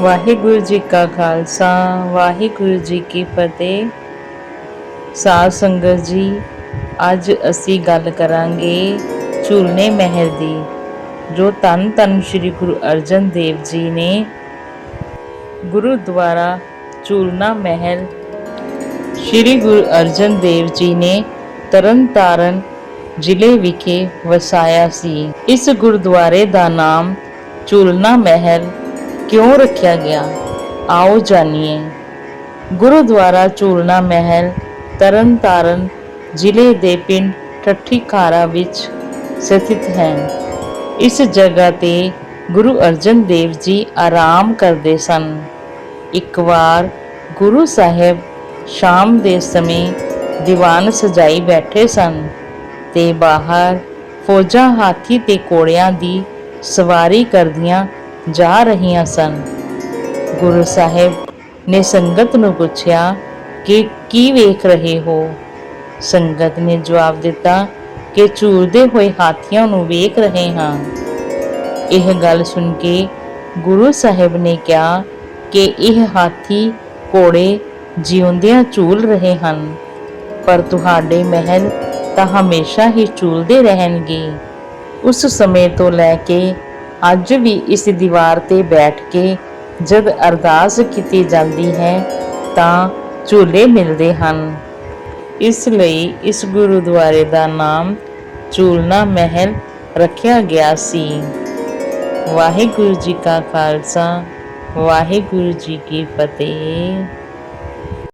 ਵਾਹਿਗੁਰੂ ਜੀ ਕਾ ਖਾਲਸਾ, ਵਾਹਿਗੁਰੂ ਜੀ ਕੀ ਫਤਿਹ। ਸਾਧ ਸੰਗਤ ਜੀ, ਅੱਜ ਅਸੀਂ ਗੱਲ ਕਰਾਂਗੇ ਝੂਲਨੇ ਮਹਿਲ ਦੀ, ਜੋ ਤਨ ਤਨ ਸ੍ਰੀ ਗੁਰੂ ਅਰਜਨ ਦੇਵ ਜੀ ਨੇ ਗੁਰਦੁਆਰਾ ਝੂਲਨਾ ਮਹਿਲ ਸ੍ਰੀ ਗੁਰੂ ਅਰਜਨ ਦੇਵ ਜੀ ਨੇ ਤਰਨਤਾਰਨ ਜ਼ਿਲ੍ਹੇ ਵਿਖੇ ਵਸਾਇਆ ਸੀ। ਇਸ ਗੁਰਦੁਆਰੇ ਦਾ ਨਾਮ ਝੂਲਨਾ ਮਹਿਲ ਕਿਉਂ ਰੱਖਿਆ ਗਿਆ? ਆਓ ਜਾਣੀਏ। ਗੁਰਦੁਆਰਾ ਝੂਲਨਾ ਮਹਿਲ ਤਰਨਤਾਰਨ ਜ਼ਿਲ੍ਹੇ ਦੇ ਪਿੰਡ ਠੱਠੀਖਾਰਾ ਵਿੱਚ ਸਥਿਤ ਹੈ। ਇਸ ਜਗ੍ਹਾ ਤੇ ਗੁਰੂ ਅਰਜਨ ਦੇਵ ਜੀ ਆਰਾਮ ਕਰਦੇ ਸਨ। ਇੱਕ ਵਾਰ ਗੁਰੂ ਸਾਹਿਬ ਸ਼ਾਮ ਦੇ ਸਮੇਂ ਦੀਵਾਨ ਸਜਾਈ ਬੈਠੇ ਸਨ ਤੇ ਬਾਹਰ ਫੌਜਾਂ ਹਾਥੀ ਤੇ ਘੋੜਿਆਂ ਦੀ ਸਵਾਰੀ ਕਰਦੀਆਂ ਜਾ ਰਹੀਆਂ ਸਨ। ਗੁਰੂ ਸਾਹਿਬ ਨੇ ਸੰਗਤ ਨੂੰ ਪੁੱਛਿਆ ਕਿ ਕੀ ਵੇਖ ਰਹੇ ਹੋ? ਸੰਗਤ ਨੇ ਜਵਾਬ ਦਿੱਤਾ ਕਿ ਝੂਲਦੇ ਹੋਏ ਹਾਥੀਆਂ ਨੂੰ ਵੇਖ ਰਹੇ ਹਾਂ। ਇਹ ਗੱਲ ਸੁਣ ਕੇ ਗੁਰੂ ਸਾਹਿਬ ਨੇ ਕਿਹਾ ਕਿ ਇਹ ਹਾਥੀ ਘੋੜੇ ਜਿਉਂਦਿਆਂ ਝੂਲ ਰਹੇ ਹਨ। ਪਰ ਤੁਹਾਡੇ ਮਹਿਲ ਤਾਂ ਹਮੇਸ਼ਾ ਹੀ ਝੂਲਦੇ ਰਹਿਣਗੇ। ਉਸ ਸਮੇਂ ਤੋਂ ਲੈ ਕੇ ਅੱਜ ਵੀ ਇਸ ਦੀਵਾਰ ਤੇ ਬੈਠ ਕੇ ਜਦ ਅਰਦਾਸ ਕੀਤੀ ਜਾਂਦੀ ਹੈ, ਤਾਂ ਝੂਲੇ ਮਿਲਦੇ ਹਨ। ਇਸ ਲਈ ਇਸ ਗੁਰਦੁਆਰੇ ਦਾ ਨਾਮ ਝੂਲਨਾ ਮਹਿਲ ਰੱਖਿਆ ਗਿਆ ਸੀ। ਵਾਹਿਗੁਰੂ ਜੀ ਕਾ ਖਾਲਸਾ, ਵਾਹਿਗੁਰੂ ਜੀ ਕੀ ਫਤਿਹ।